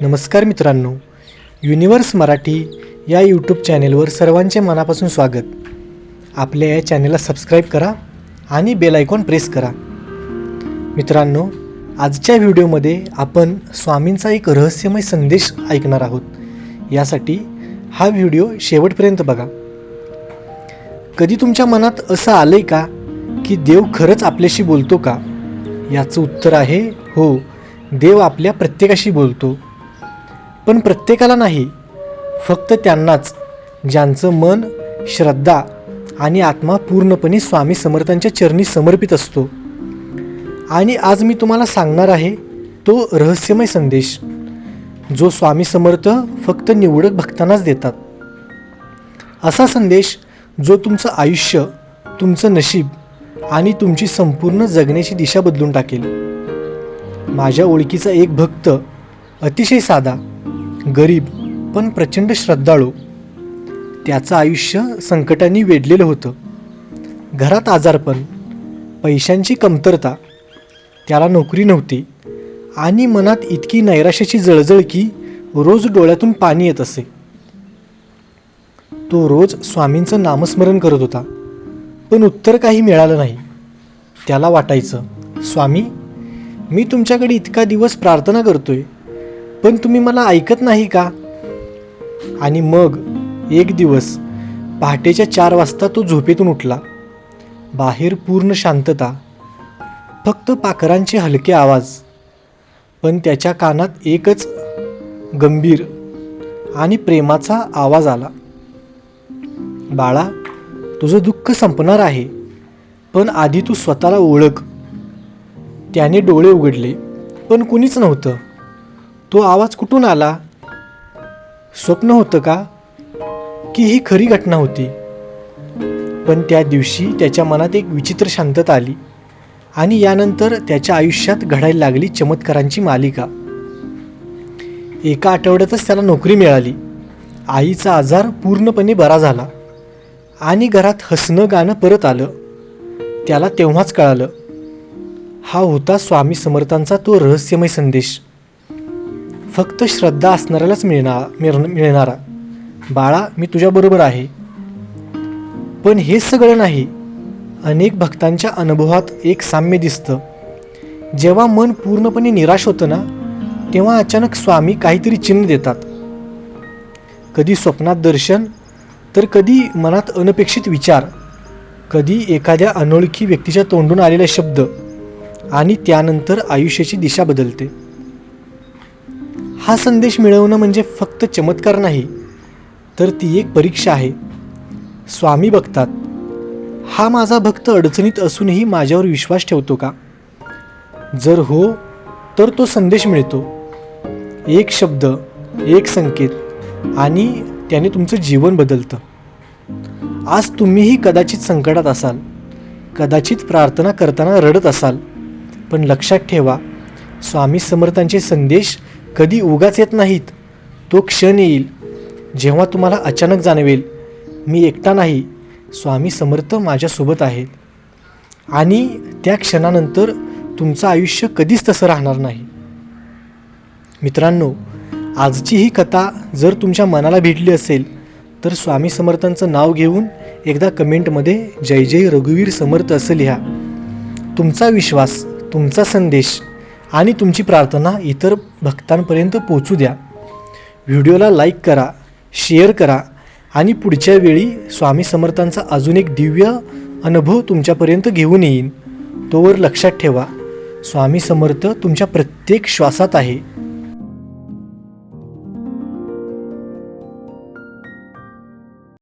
नमस्कार मित्रांनो युनिवर्स मराठी या यूट्यूब चॅनेलवर सर्वांचे मनापासून स्वागत. आपल्या या चॅनेलला सबस्क्राईब करा आणि बेल आयकॉन प्रेस करा. मित्रांनो आजच्या व्हिडिओमध्ये आपण स्वामींचा एक रहस्यमय संदेश ऐकणार आहोत. यासाठी हा व्हिडिओ शेवटपर्यंत बघा. कधी तुमच्या मनात असं आलंय का की देव खरंच आपल्याशी बोलतो का? याचं उत्तर आहे हो देव आपल्या प्रत्येकाशी बोलतो. पण प्रत्येकाला नाही. फक्त त्यांनाच ज्यांचं मन श्रद्धा आणि आत्मा पूर्णपणे स्वामी समर्थांच्या चरणी समर्पित असतो. आणि आज मी तुम्हाला सांगणार आहे तो रहस्यमय संदेश जो स्वामी समर्थ फक्त निवडक भक्तांनाच देतात. असा संदेश जो तुमचं आयुष्य तुमचं नशीब आणि तुमची संपूर्ण जगण्याची दिशा बदलून टाकेल. माझ्या ओळखीचा एक भक्त अतिशय साधा गरीब पण प्रचंड श्रद्धाळू. त्याचं आयुष्य संकटांनी वेढलेलं होतं. घरात आजारपण पैशांची कमतरता त्याला नोकरी नव्हती आणि मनात इतकी नैराश्याची जळजळ की रोज डोळ्यातून पाणी येत असे. तो रोज स्वामींचं नामस्मरण करत होता पण उत्तर काही मिळालं नाही. त्याला वाटायचं स्वामी मी तुमच्याकडे इतका दिवस प्रार्थना करतोय पण तुम्ही मला ऐकत नाही का? आणि मग एक दिवस पहाटेच्या चार वाजता तो झोपेतून उठला. बाहेर पूर्ण शांतता फक्त पाखरांचे हलके आवाज पण त्याच्या कानात एकच गंभीर आणि प्रेमाचा आवाज आला. बाळा तुझं दुःख संपणार आहे पण आधी तू स्वतःला ओळख. त्याने डोळे उघडले पण कुणीच नव्हतं. तो आवाज कुठून आला? स्वप्न होतं का? की ही खरी घटना होती. पण त्या दिवशी त्याच्या मनात एक विचित्र शांतता आली आणि यानंतर त्याच्या आयुष्यात घडायला लागली चमत्कारांची मालिका. एका आठवड्यातच त्याला नोकरी मिळाली. आईचा आजार पूर्णपणे बरा झाला आणि घरात हसणं गाणं परत आलं. त्याला तेव्हाच कळालं. हा होता स्वामी समर्थांचा तो रहस्यमय संदेश. फक्त श्रद्धा असणाऱ्यालाच मिळणार मिळण- मिळणारा. बाळा मी तुझ्याबरोबर आहे. पण हे सगळं नाही. अनेक भक्तांच्या अनुभवात एक साम्य दिसतं. जेव्हा मन पूर्णपणे निराश होतं ना तेव्हा अचानक स्वामी काहीतरी चिन्ह देतात. कधी स्वप्नात दर्शन तर कधी मनात अनपेक्षित विचार. कधी एखाद्या अनोळखी व्यक्तीच्या तोंडून आलेला शब्द. आणि त्यानंतर आयुष्याची दिशा बदलते. हा संदेश मिळवणं म्हणजे फक्त चमत्कार नाही तर ती एक परीक्षा आहे. स्वामी बघतात हा माझा भक्त अडचणीत असूनही माझ्यावर विश्वास ठेवतो का? जर हो तर तो संदेश मिळतो. एक शब्द एक संकेत आणि त्याने तुमचं जीवन बदलतं. आज तुम्हीही कदाचित संकटात असाल कदाचित प्रार्थना करताना रडत असाल पण लक्षात ठेवा स्वामी समर्थांचे संदेश कधी उगाच येत नाहीत. तो क्षण येईल जेव्हा तुम्हाला अचानक जाणवेल मी एकटा नाही स्वामी समर्थ माझ्यासोबत आहेत. आणि त्या क्षणानंतर तुमचं आयुष्य कधीच तसं राहणार नाही. मित्रांनो आजची ही कथा जर तुमच्या मनाला भेटली असेल तर स्वामी समर्थांचं नाव घेऊन एकदा कमेंटमध्ये जय जय रघुवीर समर्थ असं लिहा. तुमचा विश्वास तुमचा संदेश आणि तुमची प्रार्थना इतर भक्तांपर्यंत पोचू द्या. व्हिडिओला लाईक करा शेअर करा आणि पुढच्या वेळी स्वामी समर्थांचा अजून एक दिव्य अनुभव तुमच्यापर्यंत घेऊन येईन. तोवर लक्षात ठेवा. स्वामी समर्थ तुमच्या प्रत्येक श्वासात आहे.